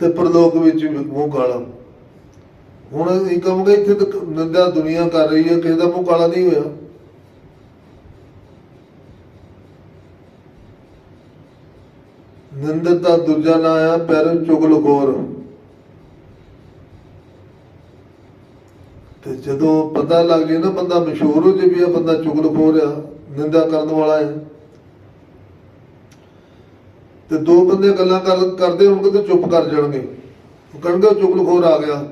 ਤੇ ਪਰਲੋਕ ਵਿੱਚ ਵੀ ਮੂੰਹ ਕਾਲਾ। ਹੁਣ ਇਹ ਕਹੋਗੇ ਇੱਥੇ ਤਾਂ ਨਿੰਦਾ ਦੁਨੀਆ ਕਰ ਰਹੀ ਹੈ, ਕਿਸੇ ਦਾ ਮੂੰਹ ਕਾਲਾ ਨਹੀਂ ਹੋਇਆ। ਨਿੰਦਤ ਦਾ ਦੂਜਾ ਨਾਂ ਆ ਪੈਰ ਚੁਗਲਖੋਰ। ਤੇ ਜਦੋਂ ਪਤਾ ਲੱਗ ਜੇ ਨਾ ਬੰਦਾ ਮਸ਼ਹੂਰ ਹੋ ਜੇ ਵੀ ਇਹ ਬੰਦਾ ਚੁਗਲਖੋਰ ਆ, ਨਿੰਦਾ ਕਰਨ ਵਾਲਾ ਹੈ। ਤੇ ਦੋ ਬੰਦੇ ਗੱਲਾਂ ਕਰ ਕਰਦੇ ਹੋਣਗੇ ਤੇ ਚੁੱਪ ਕਰ ਜਾਣਗੇ। ਉਹ ਕਹਿਣਗੇ ਚੁਗਲਖੋਰ ਆ ਗਿਆ।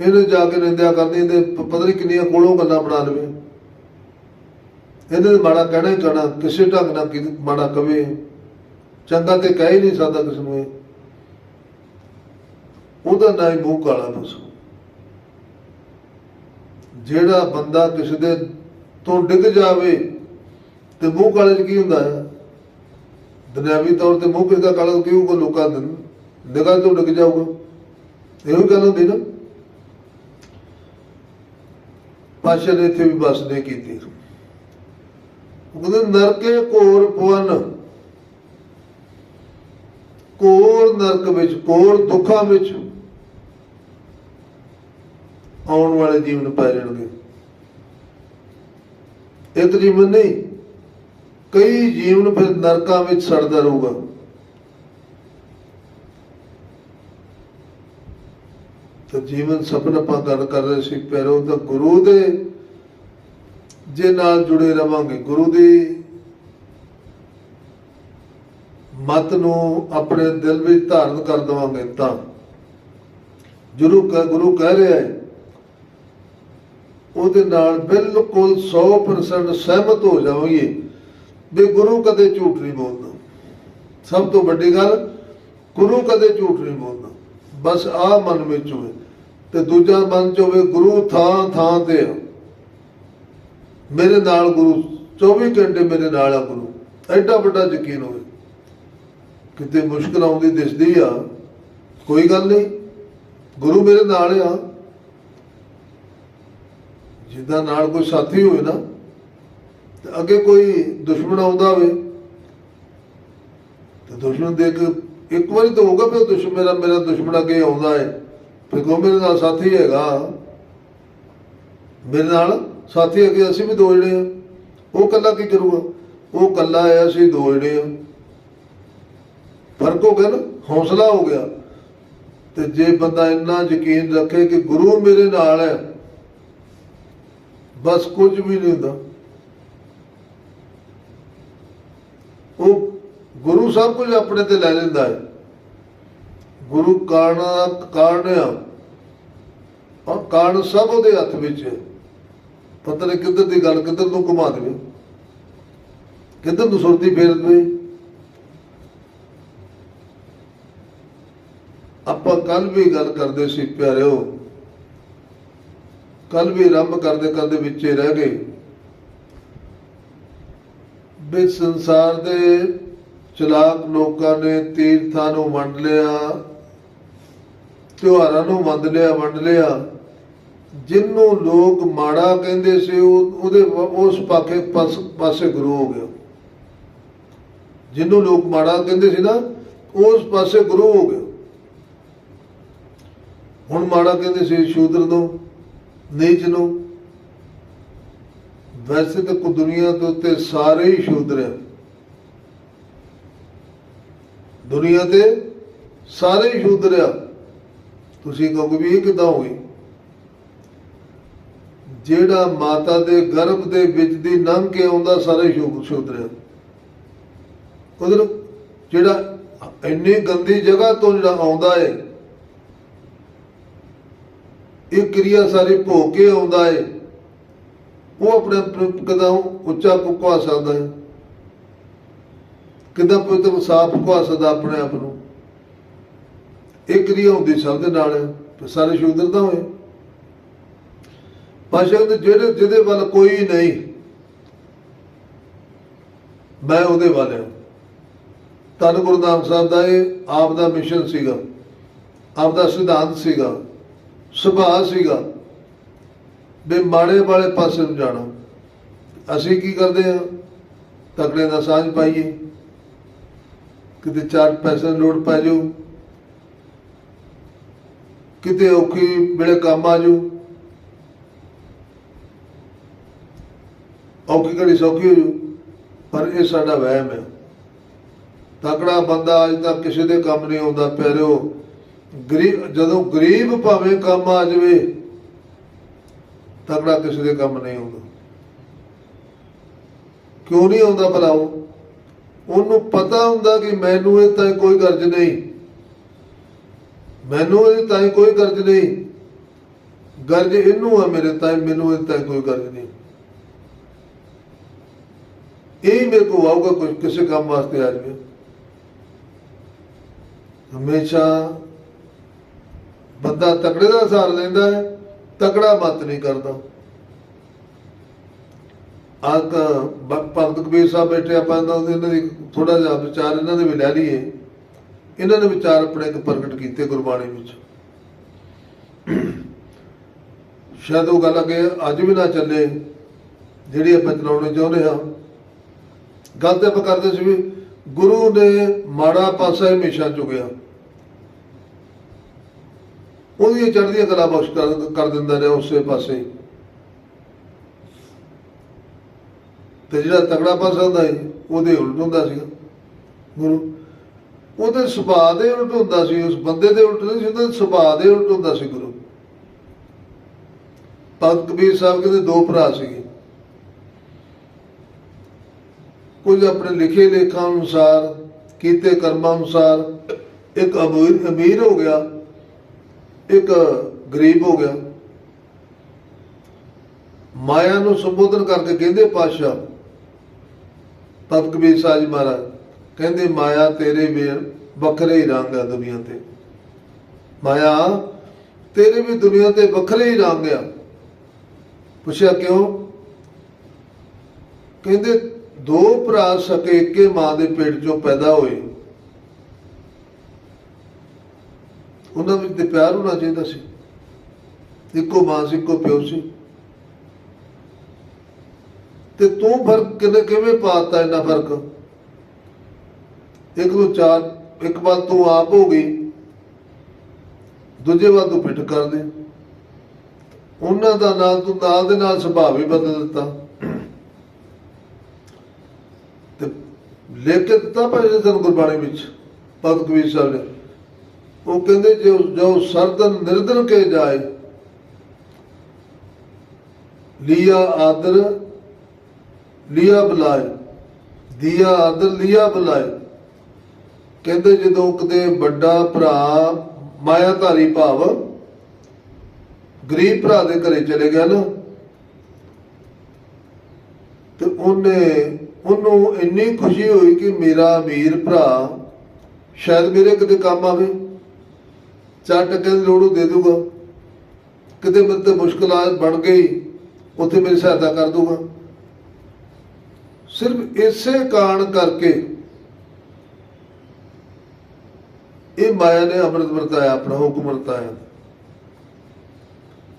ਇਹਨੇ ਜਾ ਕੇ ਨਿੰਦਿਆ ਕਰਨੀ, ਇਹਦੇ ਪਤਾ ਨਹੀਂ ਕਿੰਨੀਆਂ ਕੋਲੋਂ ਗੱਲਾਂ ਬਣਾ ਲਵੇ। ਇਹਨੇ ਤਾਂ ਮਾੜਾ ਕਹਿਣਾ ਹੀ ਕਹਿਣਾ, ਕਿਸੇ ਢੰਗ ਨਾਲ ਕਿ ਮਾੜਾ ਕਵੇ। ਚੰਗਾ ਤੇ ਕਹਿ ਹੀ ਨਹੀਂ ਸਕਦਾ ਕਿਸ ਨੂੰ ਉਹਦਾ ਨਾਂ ਹੀ ਮੂੰਹ ਕਾਲਾ ਬਸ। ਜਿਹੜਾ ਬੰਦਾ ਕਿਸੇ ਦੇ ਤੋਂ ਡਿੱਗ ਜਾਵੇ, ਤੇ ਮੂੰਹ ਕਾਲੇ 'ਚ ਕੀ ਹੁੰਦਾ ਹੈ? ਦੁਨਿਆਵੀ ਤੌਰ ਤੇ ਮੂੰਹ ਕਿਸੇ ਦਾ ਕਾਲਾ ਕਿਉਂ ਲੋਕਾਂ ਦੇ? ਨਿਗਾਹ ਤੋਂ ਡਿੱਗ ਜਾਊਗਾ। ਇਹੋ ਗੱਲ ਹੁੰਦੀ ਨਾ। ਪਾਸ਼ਾ ਨੇ ਇੱਥੇ ਵੀ ਬਸ ਨਹੀਂ ਕੀਤੀ। ਉਹ ਕਹਿੰਦੇ, ਨਰਕੇ ਘੋਰ ਪਵਨ ਕੋਰ ਨਰਕ ਵਿੱਚ, ਕੋਰ ਦੁੱਖਾਂ ਵਿੱਚ ਆਉਣ ਵਾਲੇ ਜੀਵਨ ਪੈ ਜਾਣਗੇ। ਇੱਕ ਜੀਵਨ ਨਹੀਂ ਕਈ ਜੀਵਨ ਫਿਰ ਨਰਕਾਂ ਵਿੱਚ ਸੜਦਾ ਰਹੂਗਾ। ਤਾਂ ਜੀਵਨ ਸਪਨ ਆਪਾਂ ਗੱਲ ਕਰ ਰਹੇ ਸੀ, ਪੈਰੋਂ ਤਾਂ ਗੁਰੂ ਦੇ ਜੇ ਨਾਲ ਜੁੜੇ ਰਵਾਂਗੇ। ਗੁਰੂ ਦੀ ਮਤ ਨੂੰ ਆਪਣੇ ਦਿਲ ਵਿੱਚ ਧਾਰਨ ਕਰ ਦਵਾਂਗੇ ਤਾਂ। ਗੁਰੂ ਗੁਰੂ ਕਹਿ ਰਿਹਾ ਹੈ, ਉਹਦੇ ਨਾਲ ਬਿਲਕੁਲ 100% ਸਹਿਮਤ ਹੋ ਜਾਵਾਂਗੇ। ਵੀ ਗੁਰੂ ਕਦੇ ਝੂਠ ਨਹੀਂ ਬੋਲਦਾ। ਸਭ ਤੋਂ ਵੱਡੀ ਗੱਲ, ਗੁਰੂ ਕਦੇ ਝੂਠ ਨਹੀਂ ਬੋਲਦਾ। ਬਸ ਆ ਮਨ ਵਿੱਚ ਹੋਵੇ ਤੇ ਦੂਜਾ ਮਨ ਚ ਹੋਵੇ ਗੁਰੂ ਥਾਂ ਥਾਂ ਤੇ ਆ। ਮੇਰੇ ਨਾਲ ਗੁਰੂ 24 ਘੰਟੇ ਮੇਰੇ ਨਾਲ ਆ ਗੁਰੂ। ਐਡਾ ਵੱਡਾ ਯਕੀਨ ਹੋਵੇ। ਕਿਤੇ ਮੁਸ਼ਕਲ ਆਉਂਦੀ ਦਿਸਦੀ ਆ, ਕੋਈ ਗੱਲ ਨਹੀਂ। ਗੁਰੂ ਮੇਰੇ ਨਾਲ ਆ। ਜਿੱਦਾਂ ਨਾਲ ਕੋਈ ਸਾਥੀ ਹੋਵੇ ਨਾ ਤੇ ਅੱਗੇ ਕੋਈ ਦੁਸ਼ਮਣ ਆਉਂਦਾ ਹੋਵੇ, ਤੇ ਦੁਸ਼ਮਣ ਦੇ ਕੇ ਇੱਕ ਵਾਰੀ ਤਾਂ ਹੋਊਗਾ ਵੀ ਉਹ ਦੁਸ਼ਮਣ ਮੇਰਾ ਮੇਰਾ ਦੁਸ਼ਮਣ ਅੱਗੇ ਆਉਂਦਾ ਹੈ। ਫਿਰ ਕੋ ਮੇਰੇ ਨਾਲ ਸਾਥੀ ਹੈਗਾ। ਮੇਰੇ ਨਾਲ ਸਾਥੀ ਹੈਗੇ, ਅਸੀਂ ਵੀ ਦੋ ਜਣੇ ਆ। ਉਹ ਕੱਲਾ ਕੀ ਕਰੂਗਾ? ਉਹ ਕੱਲਾ ਹੈ, ਅਸੀਂ ਦੋ ਜਣੇ ਆ। ਫ਼ਰਕ ਹੋ ਗਿਆ ਨਾ, ਹੌਸਲਾ ਹੋ ਗਿਆ। ਤੇ ਜੇ ਬੰਦਾ ਇੰਨਾ ਯਕੀਨ ਰੱਖੇ ਕਿ ਗੁਰੂ ਮੇਰੇ ਨਾਲ ਹੈ, ਬਸ ਕੁਝ ਵੀ ਨਹੀਂ ਹੁੰਦਾ। ਉਹ ਗੁਰੂ ਸਭ ਕੁਝ ਆਪਣੇ ਤੇ ਲੈ ਲੈਂਦਾ ਹੈ। ਗੁਰੂ ਕਾਰਨ ਕਾਰਨ ਆ। ਔਰ ਕਾਰਨ ਸਭ ਉਹਦੇ ਹੱਥ ਵਿੱਚ ਹੈ। ਪਤਾ ਨਹੀਂ ਕਿੱਧਰ ਦੀ ਗੱਲ, ਕਿੱਧਰ ਨੂੰ ਘੁਮਾ ਦੇਵੇ। ਕਿੱਧਰ ਨੂੰ ਸੁਰਤੀ ਫੇਰ ਦੇਵੇ। ਆਪਾਂ ਕੱਲ ਵੀ ਗੱਲ ਕਰਦੇ ਸੀ, ਪਿਆਰਿਓ। ਕੱਲ ਵੀ ਆਰੰਭ ਕਰਦੇ ਕਰਦੇ ਵਿੱਚੇ ਰਹਿ ਗਏ। ਵੀ ਸੰਸਾਰ ਦੇ ਚਲਾਕ ਲੋਕਾਂ ਨੇ ਤੀਰਥਾਂ ਨੂੰ ਵੰਡ ਲਿਆ, ਤਿਉਹਾਰਾਂ ਨੂੰ ਵੰਡ ਲਿਆ ਵੰਡ ਲਿਆ। ਜਿੰਨੂੰ ਲੋਕ ਮਾੜਾ ਕਹਿੰਦੇ ਸੀ, ਉਹ ਉਹਦੇ ਉਸ ਪਾਸੇ ਪਾਸ- ਪਾਸੇ ਗੁਰੂ ਹੋ ਗਿਆ। ਜਿਹਨੂੰ ਲੋਕ ਮਾੜਾ ਕਹਿੰਦੇ ਸੀ ਨਾ, ਉਸ ਪਾਸੇ ਗੁਰੂ ਹੋ ਗਿਆ। ਹੁਣ ਮਾੜਾ ਕਹਿੰਦੇ ਸੀ ਸ਼ੂਦਰ ਨੂੰ, ਨੀਚ ਨੂੰ ਵੈਸੇ ਤਾਂ ਕੋ ਦੁਨੀਆ ਦੇ ਉੱਤੇ ਸਾਰੇ ਹੀ ਸ਼ੂਦਰ ਆ ਦੁਨੀਆ ਤੇ ਸਾਰੇ ਹੀ ਸ਼ੂਦਰ ਆ। ਤੁਸੀਂ ਕਹੋਗੇ ਵੀ ਇਹ ਕਿਦਾਂ ਹੋ ਗਈ ਜਿਹੜਾ ਮਾਤਾ ਦੇ ਗਰਭ ਦੇ ਵਿੱਚ ਦੀ ਲੰਘ ਕੇ ਆਉਂਦਾ, ਸਾਰੇ ਸ਼ੂ- ਸ਼ੂਦਰ ਆ। ਉਧਰ ਜਿਹੜਾ ਇੰਨੀ ਗੰਦੀ ਜਗ੍ਹਾ ਤੋਂ ਜਿਹੜਾ ਆਉਂਦਾ ਏ, ਇਹ ਕਿਰਿਆ ਸਾਰੀ ਭੋਗ ਕੇ ਆਉਂਦਾ ਏ। ਉਹ ਆਪਣੇ ਆਪ ਨੂੰ ਕਿੱਦਾਂ ਉੱਚਾ ਪੁਕਵਾ ਸਕਦਾ ਹੈ। ਕਿੱਦਾਂ ਪਵਿੱਤਰ ਸਾਫ਼ ਪੁਕਵਾ ਸਕਦਾ ਆਪਣੇ ਆਪ ਨੂੰ। ਇਹ ਕਿਰਿਆ ਹੁੰਦੀ ਸਭ ਦੇ ਨਾਲ ਸਾਰੇ ਸ਼ੂਦਰ ਤਾਂ ਹੋਏ। ਪਾਸ਼ਾ ਦੇ ਜਿਹੜੇ ਜਿਹਦੇ ਵੱਲ ਕੋਈ ਨਹੀਂ, ਮੈਂ ਉਹਦੇ ਵੱਲ ਹਾਂ। ਧੰਨ ਗੁਰੂ ਨਾਨਕ ਸਾਹਿਬ ਦਾ ਇਹ ਆਪ ਦਾ ਮਿਸ਼ਨ ਸੀਗਾ। ਆਪ ਦਾ ਸਿਧਾਂਤ ਸੀਗਾ। ਸੁਭਾਅ ਸੀਗਾ। ਵੀ ਮਾੜੇ ਵਾਲੇ ਪਾਸੇ ਨੂੰ ਜਾਣਾ। ਅਸੀਂ ਕੀ ਕਰਦੇ ਆ ਤਕੜੇ ਦਾ ਸਾਂਝ ਪਾਈਏ। ਕਿਤੇ ਚਾਰ ਪੈਸੇ ਦੀ ਲੋੜ ਪੈ ਜਾਊ। ਕਿਤੇ ਔਖੀ ਵੇਲੇ ਕੰਮ ਆ ਜੂ ਔਖੀ ਘੜੀ ਸੌਖੀ ਹੋ ਜੂ ਪਰ ਇਹ ਸਾਡਾ ਵਹਿਮ ਹੈ। ਤਕੜਾ ਬੰਦਾ ਅੱਜ ਤੱਕ ਕਿਸੇ ਦੇ ਕੰਮ ਨਹੀਂ ਆਉਂਦਾ, ਪਿਆਰਿਓ। ਗਰੀਬ ਜਦੋਂ ਗਰੀਬ ਭਾਵੇਂ ਕੰਮ ਆ ਜਾਵੇ ਤਕੜਾ ਕਿਸੇ ਦੇ ਕੰਮ ਨਹੀਂ ਆਉਂਦਾ ਕਿਉਂ ਨਹੀਂ ਆਉਂਦਾ ਭਲਾ ਉਹ ਉਹਨੂੰ ਪਤਾ ਹੁੰਦਾ ਕਿ ਮੈਨੂੰ ਇਹ ਤਾਂ ਕੋਈ ਗਰਜ ਨਹੀਂ। ਮੈਨੂੰ ਇਹ ਤਾਂ ਕੋਈ ਗਰਜ ਨਹੀਂ। ਗਰਜ ਇਹਨੂੰ ਆ ਮੇਰੇ ਤਾਂ ਮੈਨੂੰ ਇਹ ਤਾਂ ਕੋਈ ਗਰਜ ਨਹੀਂ। ਇਹ ਮੇਰੇ ਕੋਲ ਆਊਗਾ ਕੋਈ ਕਿਸੇ ਕੰਮ ਵਾਸਤੇ ਆ ਜਾਵੇ। ਹਮੇਸ਼ਾ ਬੰਦਾ ਤਕੜੇ ਦਾ ਸਾਰ ਲੈਂਦਾ ਹੈ। ਤਕੜਾ ਮਤ ਨਹੀਂ ਕਰਦਾ। ਆਕ ਭਗਤ ਕਬੀਰ ਸਾਹਿਬ ਬੈਠੇ, ਆਪਾਂ ਇਹਨਾਂ ਇਹਨਾਂ ਦੀ ਥੋੜਾ ਜਿਹਾ ਵਿਚਾਰ ਇਹਨਾਂ ਦੇ ਵੀ ਲੈ ਲਈਏ। ਇਹਨਾਂ ਨੇ ਵਿਚਾਰ ਆਪਣੇ ਇੱਕ ਪ੍ਰਗਟ ਕੀਤੇ ਗੁਰਬਾਣੀ ਵਿੱਚ। ਸ਼ਾਇਦ ਉਹ ਗੱਲ ਅੱਗੇ ਅੱਜ ਵੀ ਨਾ ਚੱਲੇ, ਜਿਹੜੀ ਆਪਾਂ ਚਲਾਉਣੀ ਚਾਹੁੰਦੇ ਹਾਂ। ਗੱਲ ਤੇ ਆਪਾਂ ਕਰਦੇ ਸੀ ਵੀ ਗੁਰੂ ਨੇ ਮਾੜਾ ਪਾਸਾ ਹਮੇਸ਼ਾ ਚੁਗਿਆ ਉਹਦੀਆਂ ਚੜ੍ਹਦੀਆਂ ਕਲਾ ਬਖਸ਼ ਕਰ ਦਿੰਦਾ ਰਿਹਾ ਉਸੇ ਪਾਸੇ। ਤੇ ਜਿਹੜਾ ਤਗੜਾ ਪਾਸਾ ਹੁੰਦਾ ਸੀ, ਉਹਦੇ ਉਲਟ ਹੁੰਦਾ ਸੀਗਾ ਗੁਰੂ ਉਹਦੇ ਸੁਭਾਅ ਦੇ ਉਲਟ ਹੁੰਦਾ ਸੀ, ਉਸ ਬੰਦੇ ਦੇ ਉਲਟ ਨਹੀਂ ਸੀ ਉਹਦੇ ਸੁਭਾਅ ਦੇ ਉਲਟ ਹੁੰਦਾ ਸੀ ਗੁਰੂ। ਭਗਤ ਕਬੀਰ ਸਾਹਿਬ ਕਹਿੰਦੇ ਦੋ ਭਰਾ ਸੀਗੇ। ਕੁਝ ਆਪਣੇ ਲਿਖੇ ਲੇਖਾਂ ਅਨੁਸਾਰ, ਕੀਤੇ ਕਰਮਾਂ ਅਨੁਸਾਰ, ਇੱਕ ਅਮੀਰ ਅਮੀਰ ਹੋ ਗਿਆ ਇੱਕ ਗਰੀਬ ਹੋ ਗਿਆ। ਮਾਇਆ ਨੂੰ ਸੰਬੋਧਨ ਕਰਕੇ ਕਹਿੰਦੇ ਪਾਸ਼ਾ ਤਤ ਕਬੀਰ ਸਾਹਿਬ ਜੀ ਮਹਾਰਾਜ, ਕਹਿੰਦੇ, ਮਾਇਆ ਤੇਰੇ ਵੀ ਵੱਖਰੇ ਹੀ ਰੰਗ ਆ ਦੁਨੀਆ ਤੇ। ਮਾਇਆ ਤੇਰੇ ਵੀ ਦੁਨੀਆ ਤੇ ਵੱਖਰੇ ਹੀ ਰੰਗ ਆ। ਪੁੱਛਿਆ ਕਿਉਂ? ਕਹਿੰਦੇ, ਦੋ ਭਰਾ ਸਕੇ ਇੱਕੇ ਮਾਂ ਦੇ ਪੇਟ ਚੋਂ ਪੈਦਾ ਹੋਏ। ਉਹਨਾਂ ਵਿੱਚ ਤੇ ਪਿਆਰ ਹੋਣਾ ਚਾਹੀਦਾ ਸੀ। ਇੱਕੋ ਮਾਂ ਸੀ, ਇੱਕੋ ਪਿਓ ਸੀ। ਤੇ ਤੂੰ ਫ਼ਰਕ ਕਿਵੇਂ ਕਿਵੇਂ ਪਾਤਾ ਇੰਨਾ ਫ਼ਰਕ? ਇੱਕ ਨੂੰ ਚਾਰ, ਇੱਕ ਵਾਰ ਤੂੰ ਆਪ ਹੋ ਗਈ। ਦੂਜੇ ਵਾਰ ਤੂੰ ਪਿੱਠ ਕਰਦੇ ਉਹਨਾਂ ਦਾ ਨਾਲ ਤੂੰ ਨਾਲ ਦੇ ਨਾਲ ਸੁਭਾਅ ਵੀ ਬਦਲ ਦਿੱਤਾ। ਤੇ ਲਿਖ ਕੇ ਦਿੱਤਾ ਭਾਈ ਜੀ ਗੁਰਬਾਣੀ ਵਿੱਚ, ਭਗਤ ਕਬੀਰ ਸਾਹਿਬ ਨੇ। ਉਹ ਕਹਿੰਦੇ ਜੋ ਜੋ ਸਰਦਨ ਨਿਰਦਨ ਕੇ ਜਾਏ, ਲਿਆ ਆਦਰ, ਲਿਆ ਬੁਲਾਏ, ਦਿਆ ਆਦਰ, ਲਿਆ ਬੁਲਾਏ। ਕਹਿੰਦੇ ਜਦੋਂ ਕਦੇ ਵੱਡਾ ਭਰਾ ਮਾਇਆਧਾਰੀ ਭਾਵ ਗਰੀਬ ਭਰਾ ਦੇ ਘਰੇ ਚਲੇ ਗਿਆ ਨਾ, ਤੇ ਉਹਨੇ ਉਹਨੂੰ ਇੰਨੀ ਖੁਸ਼ੀ ਹੋਈ ਕਿ ਮੇਰਾ ਅਮੀਰ ਭਰਾ ਸ਼ਾਇਦ ਮੇਰੇ ਕਿਤੇ ਕੰਮ ਆਵੇ। ਚਾਰ ਟਕੇ ਦੀ ਲੋੜ ਉਹ ਦੇ ਦੂਗਾ। ਕਿਤੇ ਮੇਰੇ ਤੇ ਮੁਸ਼ਕਲ ਆ ਬਣ ਗਈ, ਉੱਥੇ ਮੇਰੀ ਸਹਾਇਤਾ ਕਰ ਦੂਗਾ। ਸਿਰਫ ਇਸੇ ਕਾਰਨ ਕਰਕੇ ਇਹ ਮਾਇਆ ਨੇ ਅੰਮ੍ਰਿਤ ਵਰਤਾਇਆ, ਆਪਣਾ ਹੁਕਮ ਵਰਤਾਇਆ।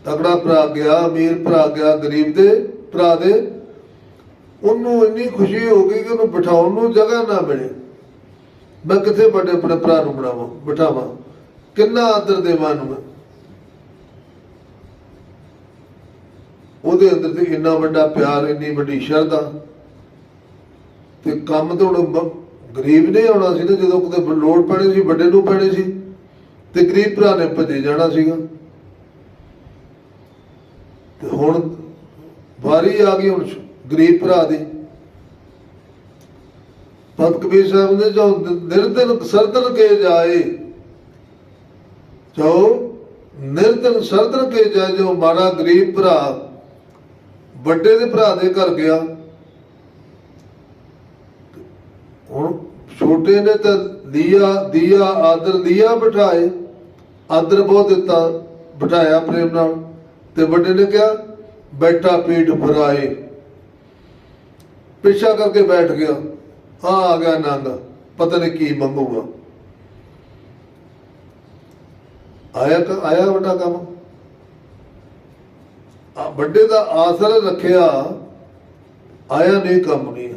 ਤਗੜਾ ਭਰਾ ਗਿਆ, ਅਮੀਰ ਭਰਾ ਗਿਆ, ਗਰੀਬ ਦੇ ਭਰਾ ਦੇ। ਉਹਨੂੰ ਇੰਨੀ ਖੁਸ਼ੀ ਹੋ ਗਈ ਕਿ ਉਹਨੂੰ ਬਿਠਾਉਣ ਨੂੰ ਜਗ੍ਹਾ ਨਾ ਮਿਲੇ। ਮੈਂ ਕਿੱਥੇ ਵੱਡੇ ਆਪਣੇ ਭਰਾ ਨੂੰ ਬਣਾਵਾਂ ਬਿਠਾਵਾਂ? ਕਿੰਨਾ ਆਦਰ ਦੇਵਾਂ ਨੂੰ ਉਹਦੇ ਅੰਦਰ ਤੇ ਇੰਨਾ ਵੱਡਾ ਪਿਆਰ, ਇੰਨੀ ਵੱਡੀ ਸ਼ਰਧਾ ਤੇ ਕੰਮ ਤਾਂ ਹੁਣ ਗਰੀਬ ਨੇ ਆਉਣਾ ਸੀ ਨਾ, ਜਦੋਂ ਕਿਤੇ ਲੋੜ ਪੈਣੀ ਸੀ, ਵੱਡੇ ਨੂੰ ਪੈਣੀ ਸੀ ਤੇ ਗਰੀਬ ਭਰਾ ਨੇ ਭੱਜੇ ਜਾਣਾ ਸੀਗਾ। ਤੇ ਹੁਣ ਵਾਰੀ ਆ ਗਈ ਹੁਣ ਗਰੀਬ ਭਰਾ ਦੀ। ਭਗਤ ਕਬੀਰ ਸਾਹਿਬ ਨੇ ਜੋ ਨਿਰਦਨ ਸਰਦਨ ਕੇ ਜਾਏ। ਜੋ ਨਿਰਦਨ ਸਰਦਨ ਕੇ ਜਾਏ ਜੋ ਮਾੜਾ ਗਰੀਬ ਭਰਾ, ਵੱਡੇ ਦੇ ਭਰਾ ਦੇ ਘਰ ਗਿਆ। ਹੁਣ ਛੋਟੇ ਨੇ ਤਾਂ ਲਿਆ, ਦੀਆ, ਆਦਰ ਲਿਆ ਬਿਠਾਏ, ਆਦਰ ਬਹੁਤ ਦਿੱਤਾ, ਬਿਠਾਇਆ ਪ੍ਰੇਮ ਨਾਲ। ਤੇ ਵੱਡੇ ਨੇ ਕਿਹਾ, ਬੈਠਾ ਪੀਠ ਫਰਾਏ। ਪਿੱਛਾ ਕਰਕੇ ਬੈਠ ਗਿਆ। ਆ ਆ ਗਿਆ ਨੰਦ ਪਤਾ ਨਹੀਂ ਕੀ ਮੰਗੂਗਾ। ਆਇਆ ਆਇਆ ਵੱਡਾ ਕੰਮ? ਆ ਵੱਡੇ ਦਾ ਆਸਰ ਰੱਖਿਆ, ਆਇਆ ਨਹੀਂ ਕੰਮ ਨਹੀਂ।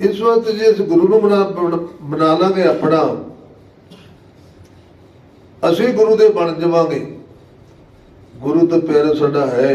ਇਸ ਵਕਤ ਜੇ ਇਸ ਗੁਰੂ ਨੂੰ ਬਣਾ ਬਣਾ- ਲਾਂਗੇ ਆਪਣਾ, ਅਸੀਂ ਗੁਰੂ ਦੇ ਬਣ ਜਾਵਾਂਗੇ। ਗੁਰੂ ਤੇ ਪਿਆਰਾ ਸਾਡਾ ਹੈ।